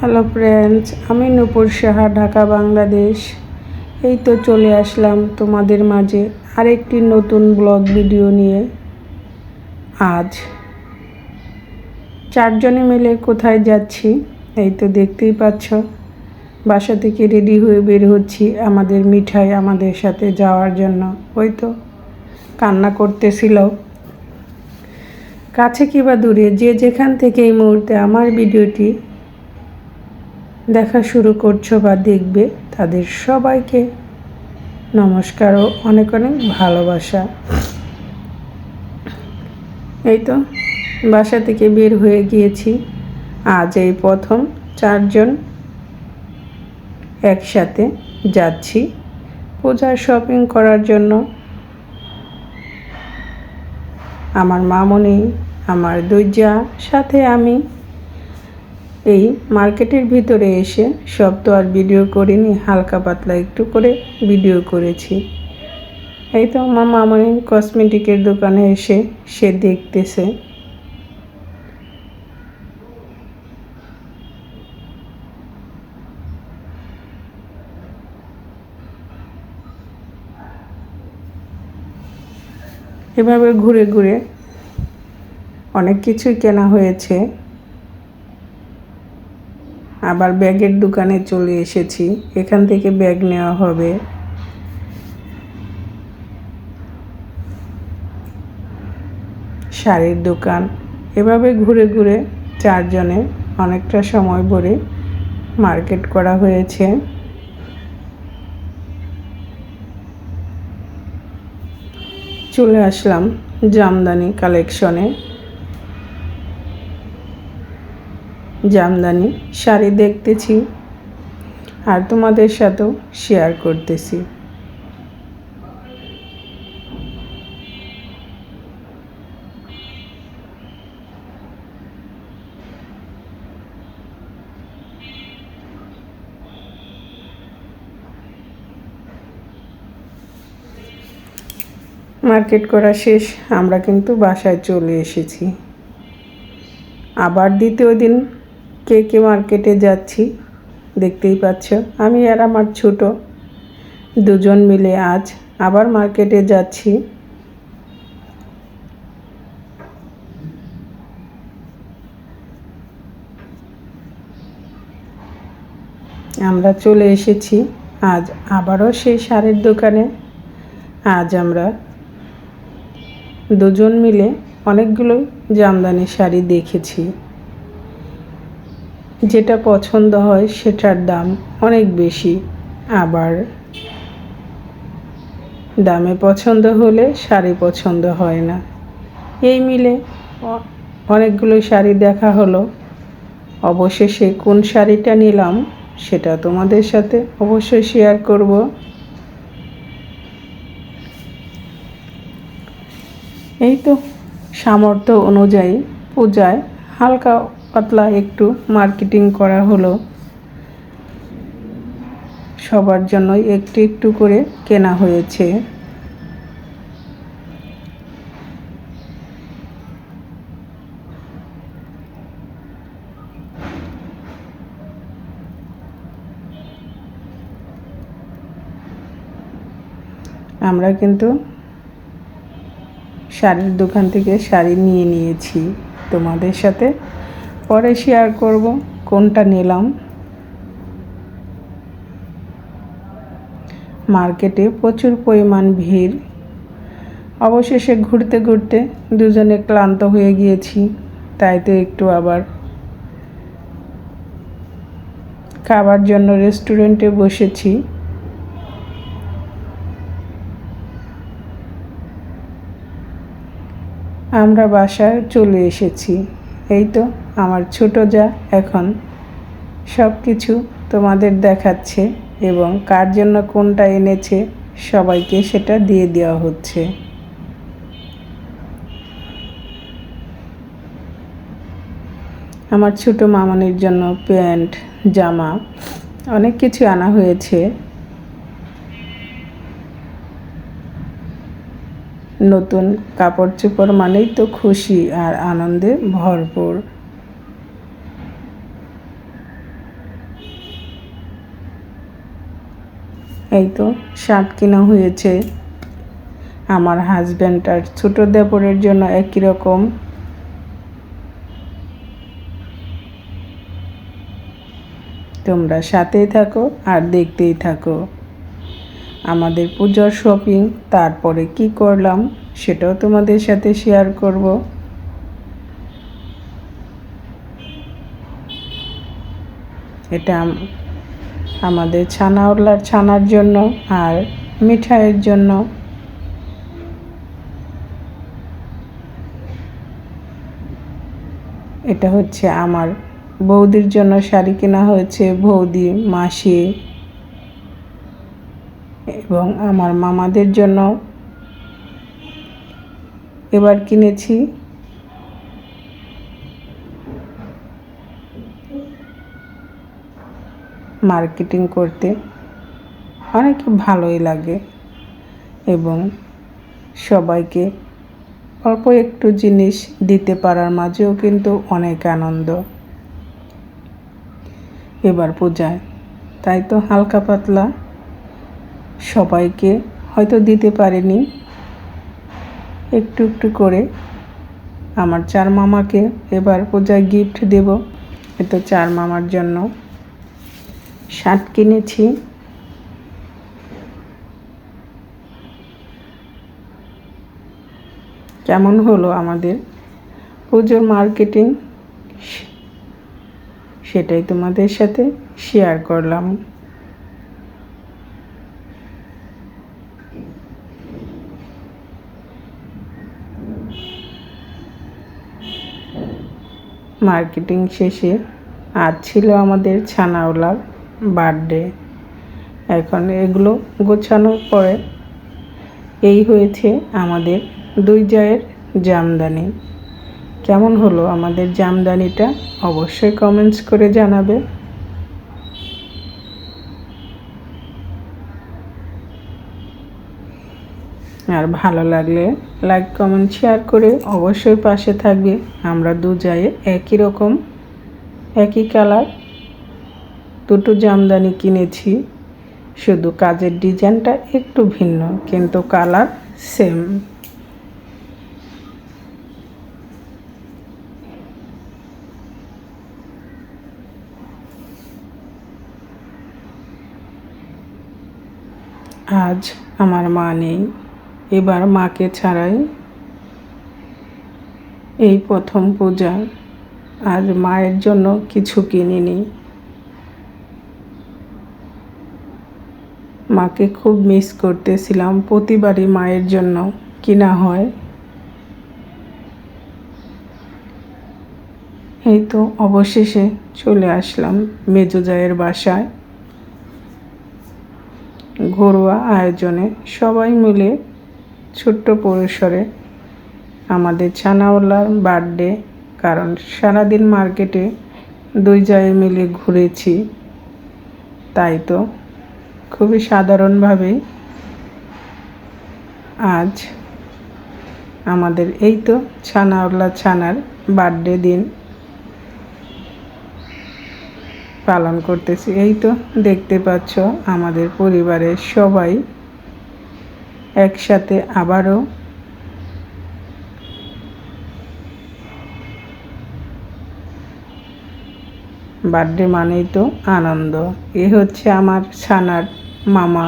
Hello friends আমি নূপুর সাহা, ঢাকা, বাংলাদেশ। এই তো চলে আসলাম তোমাদের মাঝে আরেকটি নতুন ব্লগ ভিডিও নিয়ে। আজ চারজনে মিলে কোথায় যাচ্ছি, এই তো দেখতেই পাচ্ছ। বাসা থেকে রেডি হয়ে বের হচ্ছি আমাদের মিঠাই আমাদের সাথে যাওয়ার জন্য। ওই তো কান্না করতেছিল। কাছে কিবা দূরে, যে যেখান থেকে এই মুহূর্তে আমার ভিডিওটি দেখা শুরু করছ বা দেখবে, তাদের সবাইকে নমস্কার ও অনেক অনেক ভালোবাসা। এই তো, বাসা থেকে বের হয়ে গিয়েছি। আজ এই প্রথম চারজন একসাথে যাচ্ছি পূজার শপিং করার জন্য। আমার মামনি, আমার দুই সাথে আমি এই মার্কেটের ভিতরে এসে সব তো আর ভিডিও করিনি, হালকা পাতলা একটু করে ভিডিও করেছি। এই তো আমার মামনি কসমেটিকের দোকানে এসে সে দেখতেছে। এভাবে ঘুরে ঘুরে অনেক কিছুই কেনা হয়েছে। আবার ব্যাগের দোকানে চলে এসেছি। এখান থেকে ব্যাগ নেওয়া হবে। শাড়ির দোকান। এভাবে ঘুরে ঘুরে চারজনে অনেকটা সময় ভরে মার্কেট করা হয়েছে। চলে আসলাম জামদানি কালেকশনে। জামদানি শাড়ি দেখতেছি আর তোমাদের সাথেও শেয়ার করতেছি। মার্কেট করা শেষ, আমরা কিন্তু বাসায় চলে এসেছি। আবার দ্বিতীয় দিন কে কে মার্কেটে যাচ্ছি, দেখতেই পাচ্ছ। আমি আর আমার ছোট দুজন মিলে আজ আবার মার্কেটে যাচ্ছি। আমরা চলে এসেছি আজ আবারও সেই শাড়ির দোকানে। আজ আমরা দুজন মিলে অনেকগুলো জামদানি শাড়ি দেখেছি। যেটা পছন্দ হয় সেটার দাম অনেক বেশি। আবার দামে পছন্দ হলে শাড়ি পছন্দ হয় না। এই মিলে অনেকগুলো শাড়ি দেখা হলো। অবশেষে কোন শাড়িটা নিলাম সেটা তোমাদের সাথে অবশ্যই শেয়ার করব। এই তো সামর্থ্য অনুযায়ী পূজায় হালকা পাতলা একটু মার্কেটিং করা হলো। সবার জন্যই একটু একটু করে কেনা হয়েছে। আমরা কিন্তু শাড়ির দোকান থেকে শাড়ি নিয়ে নিয়েছি। তোমাদের সাথে পরে শেয়ার করব কোনটা নিলাম। মার্কেটে প্রচুর পরিমাণ ভিড়। অবশেষে ঘুরতে ঘুরতে দুজনে ক্লান্ত হয়ে গিয়েছি, তাই তো একটু আবার খাবার জন্য রেস্টুরেন্টে বসেছি। আমরা বাসায় চলে এসেছি। এই তো আমার ছোট যা এখন। সব কিছু তোমাদের দেখাচ্ছে এবং কার জন্য কোনটা এনেছে সবাইকে সেটা দিয়ে দেওয়া হচ্ছে। আমার ছোট মামনির জন্য প্যান্ট, জামা, অনেক কিছু আনা হয়েছে। নতুন কাপড় চোপড় মানেই তো খুশি আর আনন্দে ভরপুর। এই তো শার্ট কেনা হয়েছে। আমার হাজব্যান্ড আর ছোটো দেপরের জন্য একই রকম। তোমরা সাথেই থাকো আর দেখতেই থাকো। আমাদের পুজোর শপিং তারপরে কি করলাম সেটাও তোমাদের সাথে শেয়ার করব। এটা আমাদের ছানাওয়ালার ছানার জন্য আর মিঠাইয়ের জন্য। এটা হচ্ছে আমার বৌদির জন্য শাড়ি কেনা হয়েছে, বৌদি, মাসি এবং আমার মামাদের জন্য এবার কিনেছি। মার্কেটিং করতে অনেক ভালোই লাগে এবং সবাইকে অল্প একটু জিনিস দিতে পারার মাঝেও কিন্তু অনেক আনন্দ। এবার পূজায়, তাই তো হালকা পাতলা। সবাইকে হয়তো দিতে পারিনি। একটু একটু করে আমার চার মামাকে এবার পূজায় গিফট দেব। এতো চার মামার জন্য শার্ট কিনেছি। কেমন হলো আমাদের পুজোর মার্কেটিং সেটাই তোমাদের সাথে শেয়ার করলাম। মার্কেটিং শেষে আর ছিল আমাদের ছানাওলার বার্থডে। এখন এগুলো গোছানোর পরে এই হয়েছে আমাদের দুই জায়ের জামদানি। কেমন হলো আমাদের জামদানিটা অবশ্যই কমেন্টস করে জানাবে। আর ভালো লাগলে লাইক কমেন্ট শেয়ার করে অবশ্যই পাশে থাকবে। আমরা দু জায়ে একই রকম, একই কালার দুটো জামদানি কিনেছি। শুধু কাজের ডিজাইনটা একটু ভিন্ন, কিন্তু কালার সেম আজ আমার মা নেই। এবার মাকে ছাড়াই এই প্রথম পূজা। আজ মায়ের জন্য কিছু কিনিনি। মাকে খুব মিস করতেছিলাম, প্রতিবারই মায়ের জন্য কিনা হয়। এই তো অবশেষে চলে আসলাম মেজোজায়ের বাসায়। ঘরোয়া আয়োজনে সবাই মিলে ছোট্ট পরিসরে আমাদের ছানাওয়ালার বার্থডে কারণ সারাদিন মার্কেটে দুই জায়গায় মিলে ঘুরেছি। তাই তো খুবই সাধারণভাবেই আজ আমাদের এই তো ছানাওয়ালা ছানার বার্থডে দিন পালন করতেছি। এই তো দেখতে পাচ্ছ আমাদের পরিবারের সবাই একসাথে আবারও বার্থডে মানেই তো আনন্দ। এ হচ্ছে আমার ছানার মামা।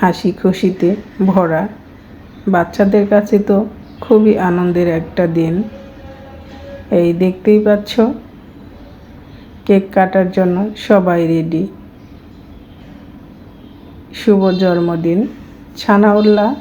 হাসি খুশিতে ভরা। বাচ্চাদের কাছে তো খুবই আনন্দের একটা দিন। এই দেখতেই পাচ্ছ কেক কাটার জন্য সবাই রেডি শুভ জন্মদিন, ছানাউল্লাহ।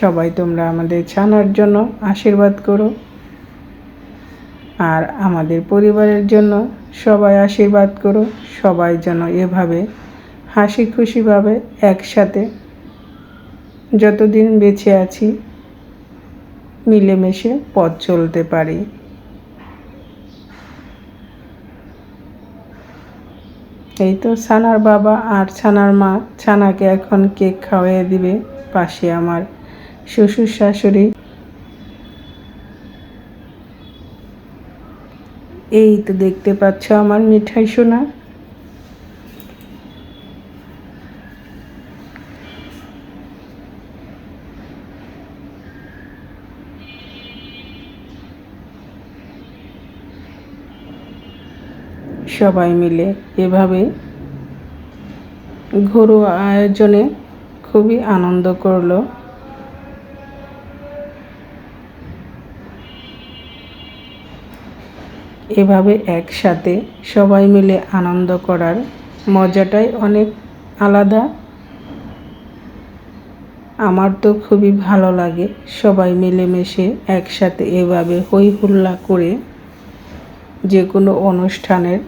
সবাই তোমরা আমাদের ছানার জন্য আশীর্বাদ করো। আর আমাদের পরিবারের জন্য সবাই আশীর্বাদ করো। সবাই যেন এভাবে হাসি খুশিভাবে একসাথে যতদিন বেঁচে আছি, মিলেমিশে পথ চলতে পারি। এই তো ছানার বাবা আর ছানার মা। ছানাকে এখন কেক খাওয়াইয়ে দিবে পাশে আমার শ্বশুর শাশুড়ি। এই তো দেখতে পাচ্ছ আমার মিঠাই সোনা। সবাই মিলে এভাবে ঘরোয়া আয়োজনে খুবই আনন্দ করল। এভাবে একসাথে সবাই মিলে আনন্দ করার মজাটাই অনেক আলাদা। আমার তো খুবই ভালো লাগে সবাই মিলেমিশে একসাথে এভাবে হই হুল্লা করে যে কোনো অনুষ্ঠানের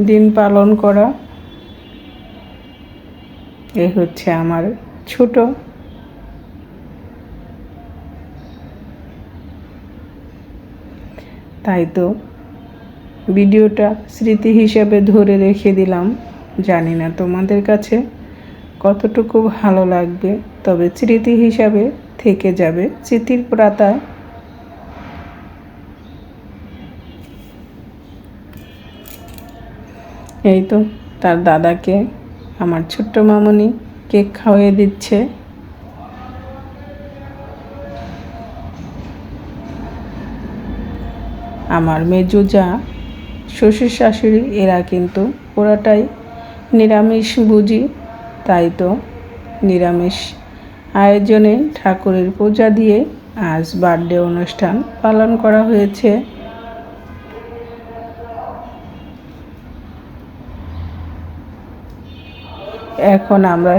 দিন পালন করা। এ হচ্ছে আমার ছোট। তাই তো ভিডিওটা স্মৃতি হিসাবে ধরে রেখে দিলাম। জানি না তোমাদের কাছে কতটুকু ভালো লাগবে, তবে স্মৃতি হিসাবে থেকে যাবে। স্মৃতির পাতায় এই তো, তার দাদাকে, আমার ছোট্ট মামনি, কেক খাওয়িয়ে দিচ্ছে। আমার মেজু যা, শ্বশুর শাশুড়ি, এরা কিন্তু পুরাটাই নিরামিষ বুঝি। তাই তো, নিরামিষ আয়োজনে ঠাকুরের পূজা দিয়ে আজ বার্থডে অনুষ্ঠান পালন করা হয়েছে। এখন আমরা